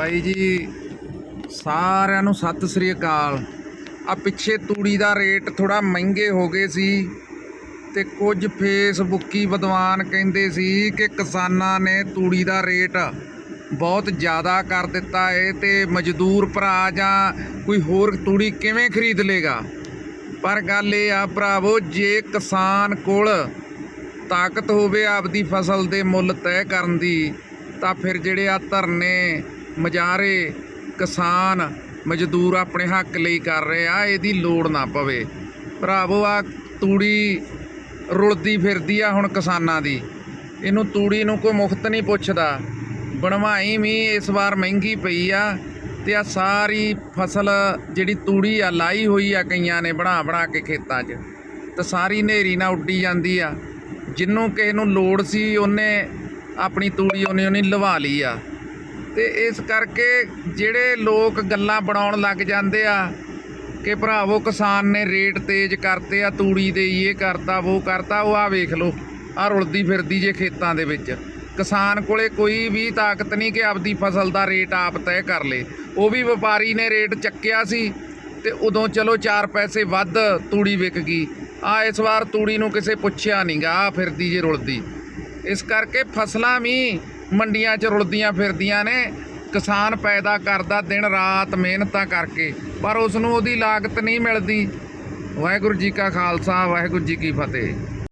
ਬਾਈ ਜੀ, ਸਾਰਿਆਂ ਨੂੰ ਸਤਿ ਸ੍ਰੀ ਅਕਾਲ। ਆ ਪਿੱਛੇ ਤੂੜੀ ਦਾ ਰੇਟ ਥੋੜਾ ਮਹਿੰਗੇ ਹੋ ਗਏ ਸੀ ਤੇ ਕੁਝ ਫੇਸਬੁੱਕੀ ਵਿਦਵਾਨ ਕਹਿੰਦੇ ਸੀ ਕਿ ਕਿਸਾਨਾਂ ਨੇ ਤੂੜੀ ਦਾ ਰੇਟ ਬਹੁਤ ਜ਼ਿਆਦਾ ਕਰ ਦਿੱਤਾ ਏ ਤੇ ਮਜ਼ਦੂਰ ਭਰਾ ਜਾਂ ਕੋਈ ਹੋਰ ਤੂੜੀ ਕਿਵੇਂ ਖਰੀਦ ਲੇਗਾ? ਪਰ ਗੱਲ ਇਹ ਆ ਭਰਾਵੋ, ਜੇ ਕਿਸਾਨ ਕੋਲ ਤਾਕਤ ਹੋਵੇ ਆਪਦੀ ਫਸਲ ਦੇ ਮੁੱਲ ਤੈਅ ਕਰਨ ਦੀ, ਤਾਂ ਫਿਰ ਜਿਹੜੇ ਆ ਧਰਨੇ ਮਜਾਰੇ ਕਿਸਾਨ ਮਜ਼ਦੂਰ ਆਪਣੇ ਹੱਕ ਲਈ ਕਰ ਰਹੇ ਆ, ਇਹਦੀ ਲੋੜ ਨਾ ਪਵੇ। ਭਰਾਵੋ, ਆ ਤੂੜੀ ਰੁਲਦੀ ਫਿਰਦੀ ਆ ਹੁਣ ਕਿਸਾਨਾਂ ਦੀ। ਇਹਨੂੰ ਤੂੜੀ ਨੂੰ ਕੋਈ ਮੁਫਤ ਨਹੀਂ ਪੁੱਛਦਾ। ਬਣਵਾਈ ਵੀ ਇਸ ਵਾਰ ਮਹਿੰਗੀ ਪਈ ਆ ਤੇ ਆ ਸਾਰੀ ਫਸਲ ਜਿਹੜੀ ਤੂੜੀ ਆ, ਲਾਈ ਹੋਈ ਆ ਕਈਆਂ ਨੇ ਬਣਾ ਬਣਾ ਕੇ ਖੇਤਾਂ 'ਚ। ਤੇ ਸਾਰੀ ਨੇਰੀ ਨਾਲ ਉੱਡੀ ਜਾਂਦੀ ਆ। ਜਿੰਨੂੰ ਕਿਸੇ ਨੂੰ ਲੋੜ ਸੀ, ਉਹਨੇ ਆਪਣੀ ਤੂੜੀ ਉਹਨੇ ਉਹਨੇ ਲਵਾ ਲਈ ਆ। ਤੇ ਇਸ ਕਰਕੇ ਜਿਹੜੇ ਲੋਕ ਗੱਲਾਂ ਬਣਾਉਣ ਲੱਗ ਜਾਂਦੇ ਆ ਕਿ ਭਰਾਵੋ ਕਿਸਾਨ ਨੇ ਰੇਟ ਤੇਜ਼ ਕਰਤੇ ਆ, ਤੂੜੀ ਦੇ ਇਹ ਕਰਤਾ, ਉਹ ਕਰਤਾ, ਉਹ ਆ ਵੇਖ ਲਓ ਆ ਰੁਲਦੀ ਫਿਰਦੀ ਜੇ ਖੇਤਾਂ ਦੇ ਵਿੱਚ। ਕਿਸਾਨ ਕੋਲੇ ਕੋਈ ਵੀ ਤਾਕਤ ਨਹੀਂ ਕਿ ਆਪਦੀ ਫਸਲ ਦਾ ਰੇਟ ਆਪ ਤੈਅ ਕਰ ਲੇ। ਉਹ ਵੀ ਵਪਾਰੀ ਨੇ ਰੇਟ ਚੱਕਿਆ ਸੀ ਤੇ ਉਦੋਂ ਚਲੋ 4 ਪੈਸੇ ਵੱਧ ਤੂੜੀ ਵਿਕ ਗਈ। ਆ ਇਸ ਵਾਰ ਤੂੜੀ ਨੂੰ ਕਿਸੇ ਪੁੱਛਿਆ ਨਹੀਂਗਾ ਆ ਫਿਰਦੀ ਜੇ ਰੁਲਦੀ। ਇਸ ਕਰਕੇ ਫਸਲਾਂ ਵੀ ਮੰਡੀਆਂ 'ਚ ਰੁਲਦੀਆਂ ਫਿਰਦੀਆਂ ਨੇ, ਕਿਸਾਨ ਪੈਦਾ ਕਰਦਾ ਦਿਨ ਰਾਤ ਮਿਹਨਤਾਂ ਕਰਕੇ, ਪਰ ਉਸ ਨੂੰ ਉਹਦੀ ਲਾਗਤ ਨਹੀਂ ਮਿਲਦੀ। ਵਾਹਿਗੁਰੂ ਜੀ ਕਾ ਖਾਲਸਾ, ਵਾਹਿਗੁਰੂ ਜੀ ਕੀ ਫਤਿਹ।